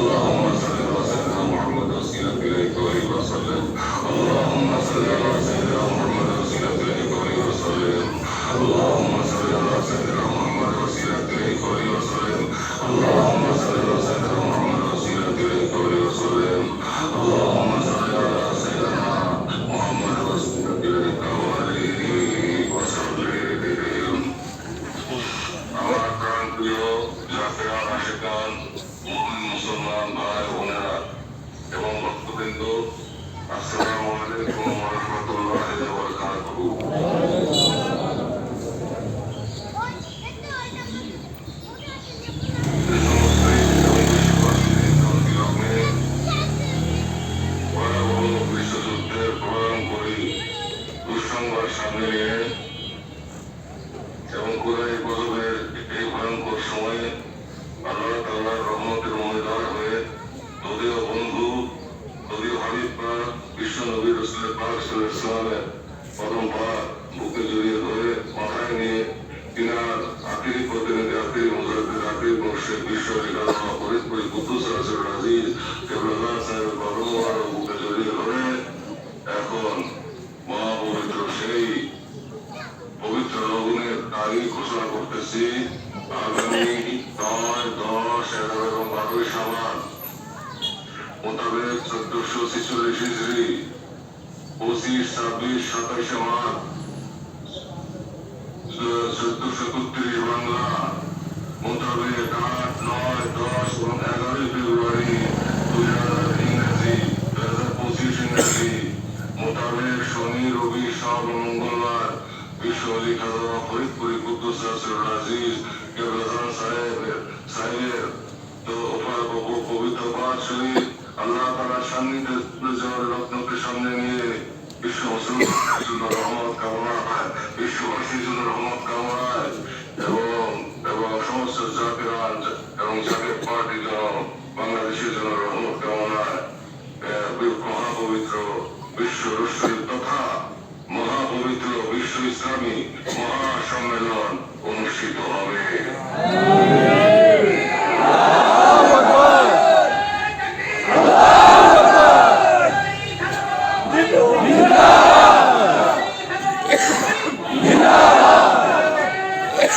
어. ভক্তবৃন্দ আসসালামু আলাইকুম আলাইহি ইসলামের প্রথম পাক বুকে জড়িয়ে ধরে, মাথায় নিয়ে তিনার আখিরি প্রতিনিধি আখিরি মুজাহিদের আখিরি মুর্শিদ বিশ্ব রিকাল ফরিদপুরি কুদ্দুস রাসুল রাজিজ কেবলাল্লাহ সাহেবের আর বুকে জড়িয়ে ধরে, এখন মহাপবিত্র সেই পবিত্র লগ্নের তারিখ ঘোষণা করতেছি, আগামী নয় দশ, এগারো এবং বারোই সাবান মোতাবেক চোদ্দশো ছেচল্লিশ পঁচিশ ছাব্বিশ সাতাশে মার্চ চোদ্দশো একত্রিশ বাংলা মোতাবেক আট, নয়, দশ এবং এগারোই ফেব্রুয়ারি দুই হাজার ইংরেজি, দুই হাজার পঁচিশ ইংরেজি। মোতাবেক শনি, রবি সব মঙ্গলবার বিশ্ব অলি খাজা ফরিদপুরি কুদ্দুস রাসুল রাজিজ কেবলাজান সাহেবের সাহেবের তো ওপার পবিত্র পাঁচ শরীর আল্লাহ তালার সান্নিধ্যে যাওয়ার রত্নকে সামনে নিয়ে বিশ্ব মুসলমানের জন্য রহমত কামনা হয়। বিশ্ববাসীর জন্য রহমত কামনা হয়। এবং এবং সমস্ত জাতিরান এবং জাতীয় পার্টির জন্য বাংলাদেশের জন্য রহমত কামনা হয়। মহাপবিত্র বিশ্ব রশ্মি তথা মহাপবিত্র বিশ্ব ইসলামী মহাসম্মেলন অনুষ্ঠিত হবে।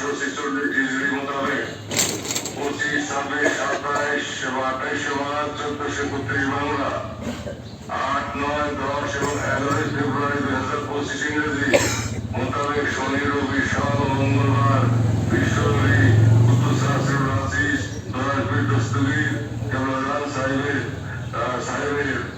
ডিগ্রি মোতাবেক পঁচিশ, ছাব্বিশ, সাতাইশ আঠাইশে মার্চ চোদ্দশো একত্রিশ বাংলা। আট, নয়, দশ এবং এগারোই সাহেবের